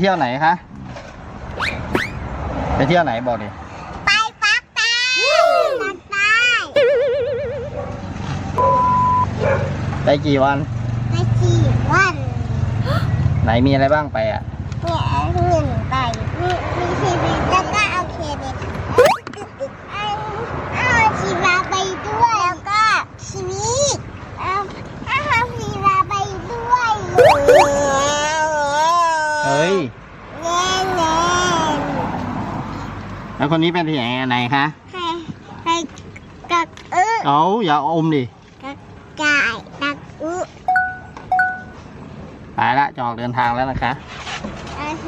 วันนี้จะไปเที่ยวไหนคะ ไปเที่ยวไหนบอกดิ ไปปักใต้ปักใต้ไปกี่วัน ไปสี่วันไหนมีอะไรบ้างไปอะมีเงินไปมีมีชีวิตแล้วก็เอาเครดิตเอาเอาชีวาไปด้วยแล้วก็ชีวิตเอาเอาชีวาไปด้วย เฮ้ย เล่นเล่น แล้วคนนี้เป็นที่ไหนไหนคะให้ให้กักอึเอาอย่าอมดิกักไก่กักอึไปละจะออกเดินทางแล้วนะคะ โอเค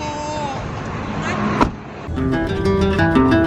อ่า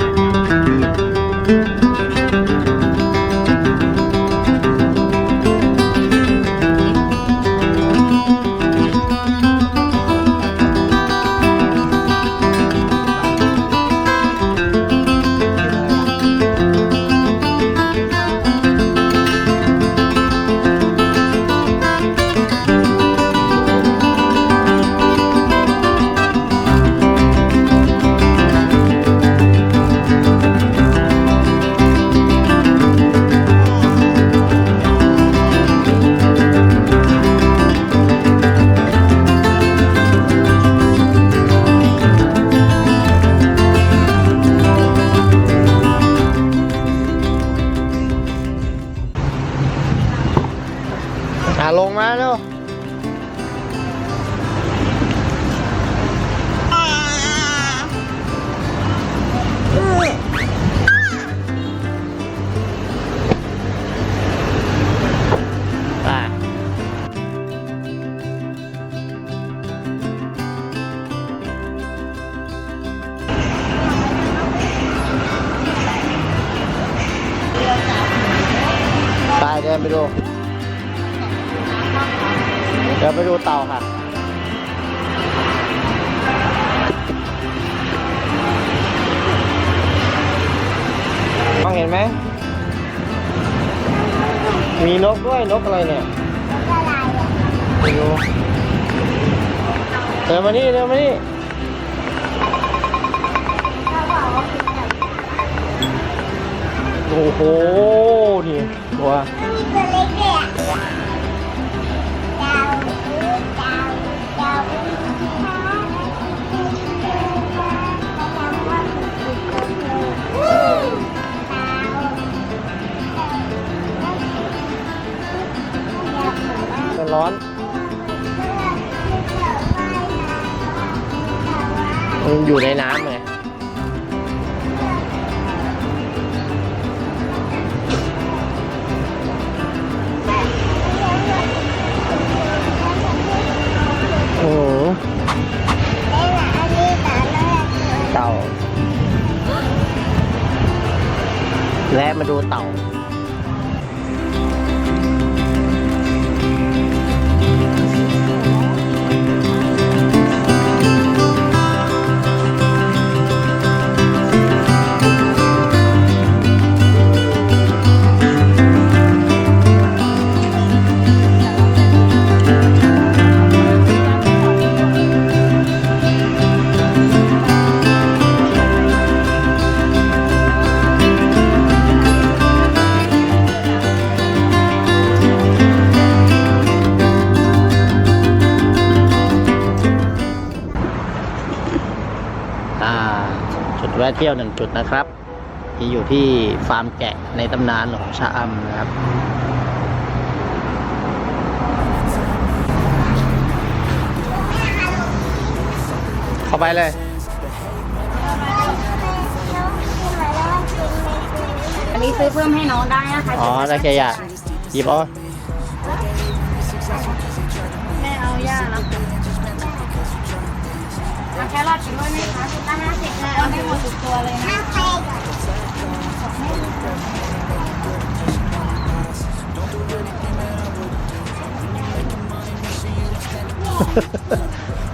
โอ้โห นี่ตัวมีตัวอะดาวดาวดาวดาวมันร้อน มันอยู่ในน้ำไงโและมาดูเต่า วะเที่ยวหนึ่งจุดนะครับ ที่อยู่ที่ฟาร์มแกะในตำนานของชะอำนะครับเข้าไปเลยอันนี้ซื้อเพิ่มให้น้องได้นะคะอ๋อได้แค่ยาหยิบเอา รอทกินด้วยไหมคะชุดละห้าสิบเลยเอาไม่หมดทุกตัวเลยนะ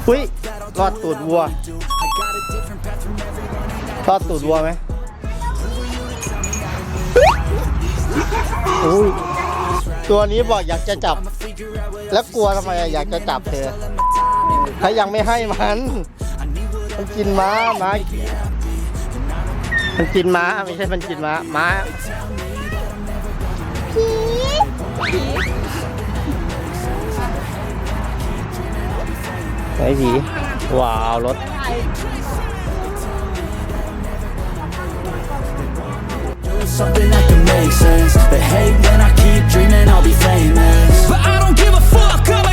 อุ้ยรอดตูดวัวรอดตูดวัวไหมอุ้ยตัวนี้บอกอยากจะจับ แล้วกลัวทำไมอะอยากจะจับเธอ ถ้ายังไม่ให้มัน มันกินม้าม้ามันกินม้าไม่ใช่มันกินม้าม้าผีไอ้ผีว้าวรถ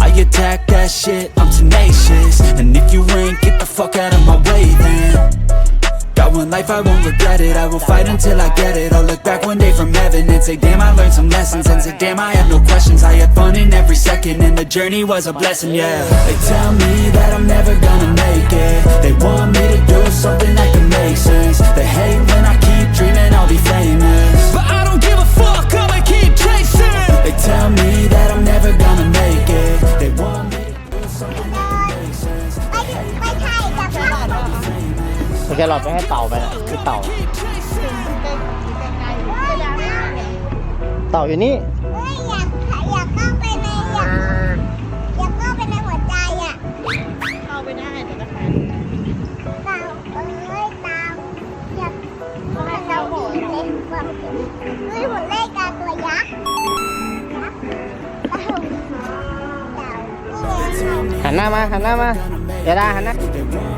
I attack that shit, I'm tenacious. And if you ain't, get the fuck out of my way then. Got one life, I won't regret it. I will fight until I get it. I'll look back one day from heaven And say, damn, I learned some lessons. And say, damn, I have no questions. I had fun in every second. And the journey was a blessing, yeah. They tell me that I'm never gonna make it. They want me to do something that can make sense. They hate when I keep dreaming I'll be famous. But I don't give a fuck, I'ma keep chasing. They tell โอเคเราไปให้เต่าไปนะคือเต่า เต่าอยู่นี่เอ้ยอยากอยากเข้าไปในอยากอยากเข้าไปในหัวใจอะเข้าไปได้แต่นะคะเต่าเอ้ยเต่าอยากเข้าไปในหัวใจความจริงเฮ้ยหัวเลขกาตัวยักษ์ยักษ์เต่าเต่านี่ไงหันหน้ามา หันหน้ามา เดี๋ยวได้หันหน้า They want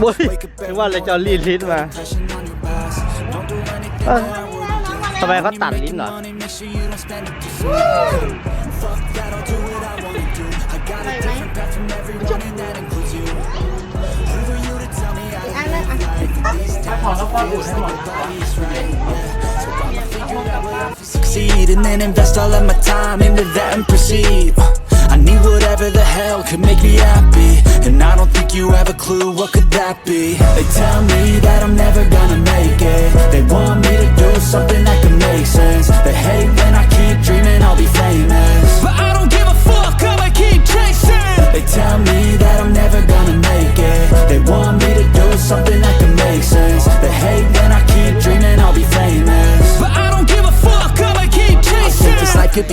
บุ้ย Wake up นึกว่าเลยจะรีดลิ้นมา Pressure on your boss. Don't do anything Uh. that I wouldn't do. ทำไมเขาตัดลิ้นเหรอ Money, make sure you don't spend it too Fuck that, I'll do what I wanna do. I got a different path from everyone, and that includes you. Who are you to succeed, and then invest all of my time into that and proceed. Uh, I need whatever the hell could make me happy. And I don't think you have a clue what could that be. They tell me that I'm never gonna make it. They want me to do something that can make sense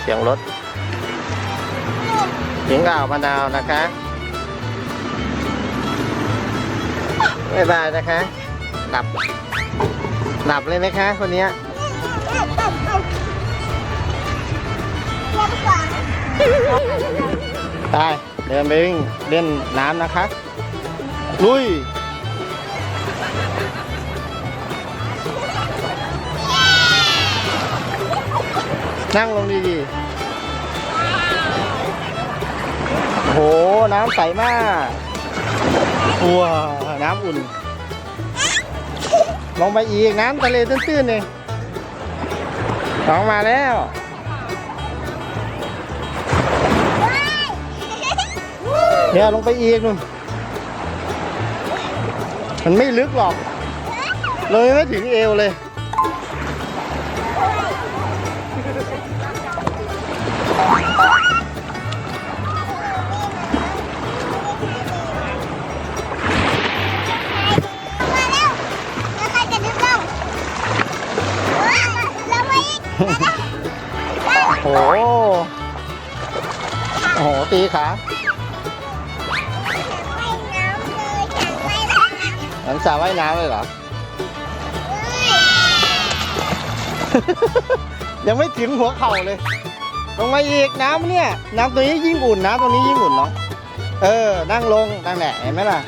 เสียงรถถึงอ่าวมะนาวนะคะบ๊ายบายนะคะ หลับ หลับเลยนะคะ คนเนี้ยเยี่ยมกว่าไปเดินไปวิ่งเล่นน้ำนะคะ ลุย นั่งลงดีๆโอ้โห น้ำใสมากว้าวน้ำอุ่น ลงไปอีก น้ำทะเลตื้นๆเองลองมาแล้วเนี่ยลงไปอีกนู่น มันไม่ลึกหรอก เลยไม่ถึงเอวเลย โหตีขาว่ายน้ำเลยอยากว่ายน้ำหลังสระว่ายน้ำเลยเหรอ ยังไม่ถึงหัวเข่าเลย ลงมาอีกน้ำเนี่ย น้ำตัวนี้ยิ่งอุ่นน้ำตรงนี้ยิ่งอุ่นเนาะเออ นั่งลง นั่งแหละเห็นไหมล่ะ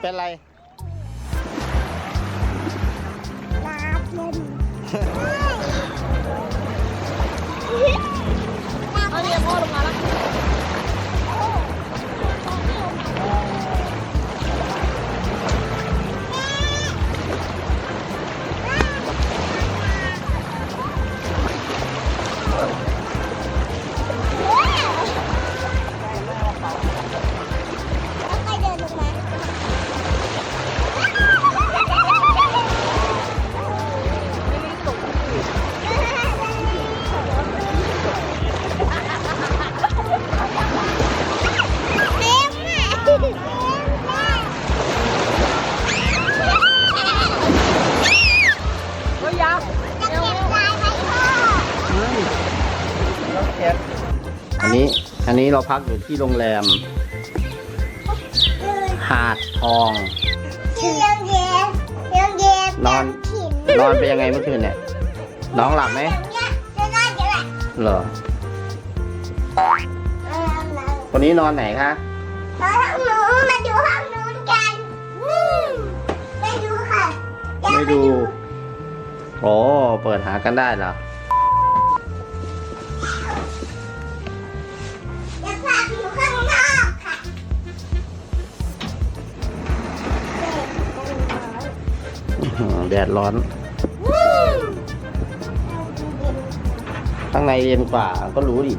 เป็นไรเอาเรียกพ่อลงมาแล้วแล้ว นี้อันนี้เราพักอยู่ที่โรงแรม หาดทอง ชื่อเรื่องเย็นเรื่องเย็นนอนขินนอนไปยังไงเมื่อคืนเนี่ย น้องหลับไหมเนี่ยจะนอนเดี๋ยวแหละเหรอเออมาคนนี้นอนไหนคะมาห้องหนูมาดูห้องนู้นกันอืมไปดูค่ะอยากไม่ปดู โอ้ เปิดหากันได้เหรอ แดดร้อน ข้างในเย็นกว่าก็รู้ดิ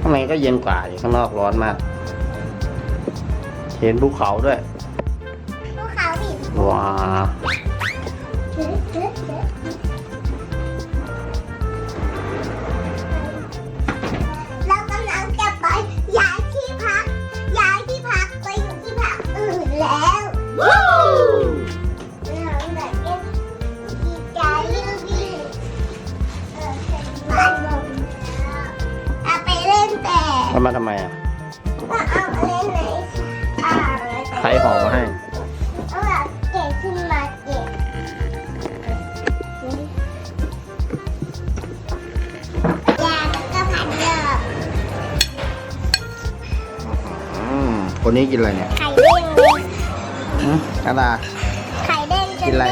ข้างในก็เย็นกว่าดิข้างนอกร้อนมาก เห็นภูเขาด้วย ใครห่อมาให้เก่ขึ้นมาเก่ยาก็ผัดเยอะอืมคนนี้กินอะไรเนี่ยไข่เด้ง อืมอะไร ไข่เด้งกินอะไร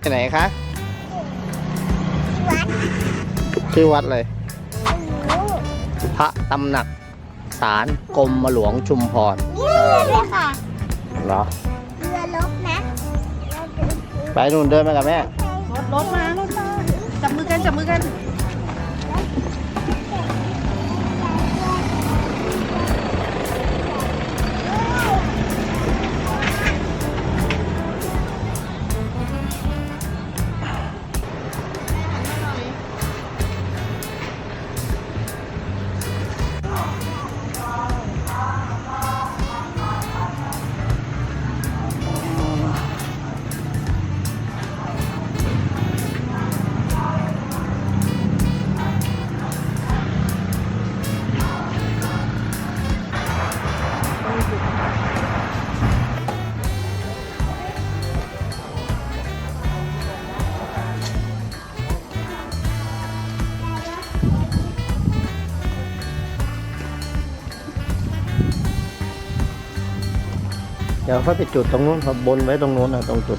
ไปไหนคะวัดชื่อวัดเลยอืมพระตำหนักศาลกรมหลวงชุมพรนี่เรือด้วยค่ะเหรอเรือลบนะไปนู่นเดินมากับแม่ รถรถมารถมาจับมือกันจับมือกัน เดี๋ยวค่อยไปจุดตรงนู้นครับบนไว้ตรงนู้นนะตรงจุด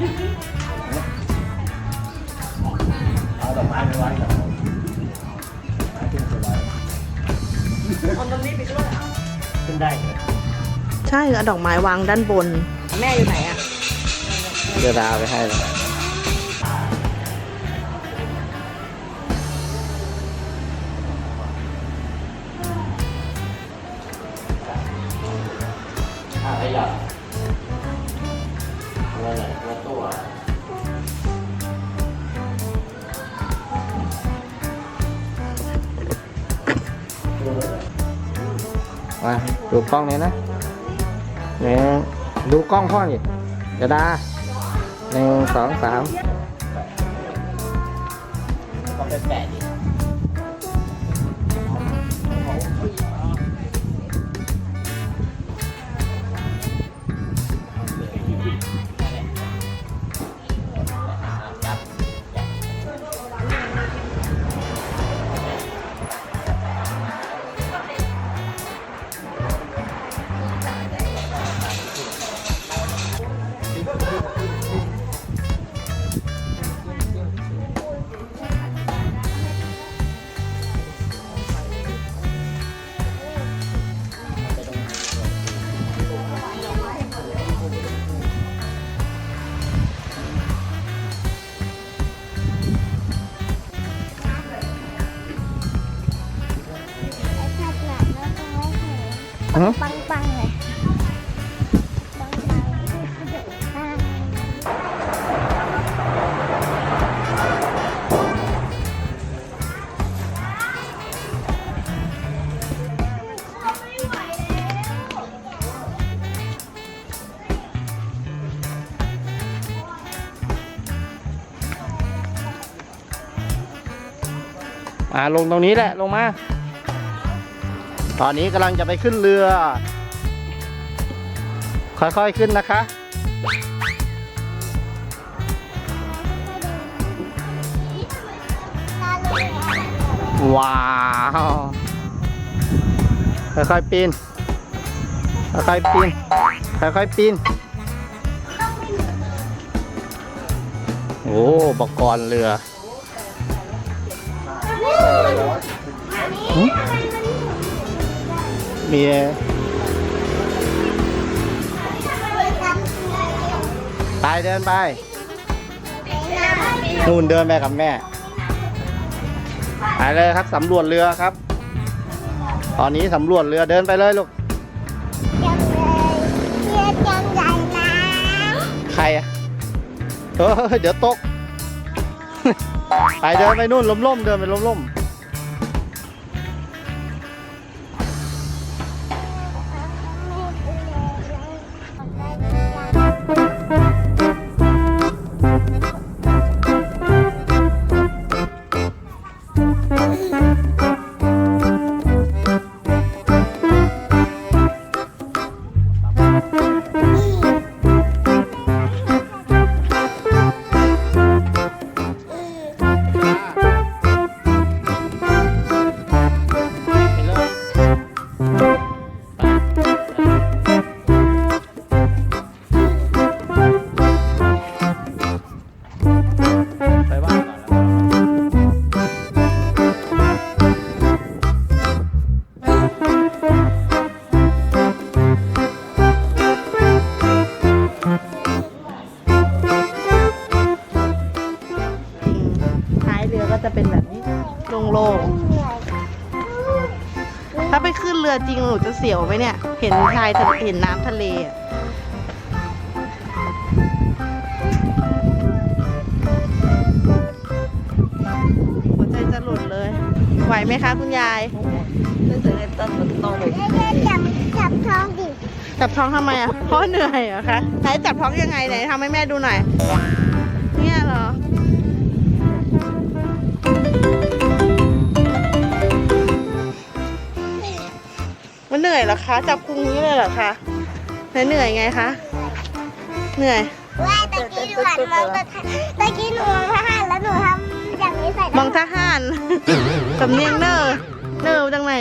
ก็จุดทูบนี้เลยขึ้นได้เลยใช่เอาดอกไม้วางด้านบน แม่อยู่ไหนอะเดี๋ยวดาไปให้เลย มาดูกล้องนี้นะเนี่ยดูกล้องพ่อนี่เดี๋ยวดาหนึ่งสองสามก็เป็นแปดดิ ปังปังปังเลยปังปังปังอาลงตรงนี้แหละลงมา ตอนนี้กำลังจะไปขึ้นเรือ ค่อยๆขึ้นนะคะ ว้าว ค่อยๆปีน ค่อยๆปีน ค่อยๆปีน โอ้บกกรเรือหึ มีไปเดินไป นู่นเดินไปกับแม่ไปเลยครับสำรวจเรือครับ ตอนนี้สำรวจเรือเดินไปเลยลูกจังเลยเชื่อจังใหญ่นะใครอะเออเดี๋ยวตก ไปเดินไปนู่นล้มๆเดินไปล้มๆ เสียวไหมเนี่ย เห็นชายทะเลเห็นน้ำทะเลอะหัวใจจะหลุดเลย ไหวไหมคะคุณยายจับจับท้องดิจับท้องทำไมอะเพราะเหนื่อยเหรอคะไหนจับท้องยังไงไหนทำให้แม่ดูหน่อย เนี่ยเหรอ มันเหนื่อยเหรอคะจับพุงนี้เลยเหรอคะไหนเหนื่อยไงคะเหนื่อยว่าตะกี้หนูหันมองตะตะกี้หนูมองทหารแล้วหนูทำอย่างนี้ใส่มองทหารสำเนียงเนอร์เนอร์จังไหน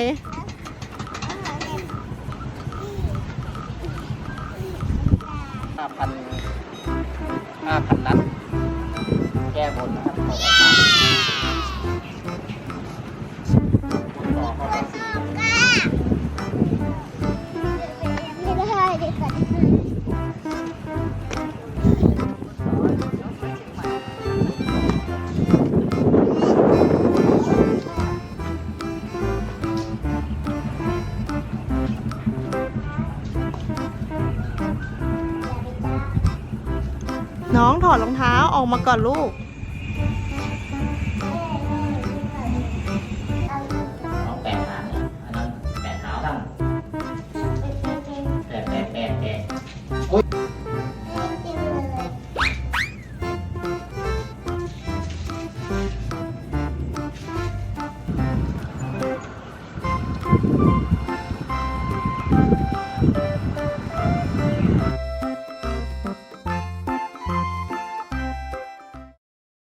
ห้าพันห้าพันนัดแก้บนนะครับ รองเท้าออกมาก่อนลูก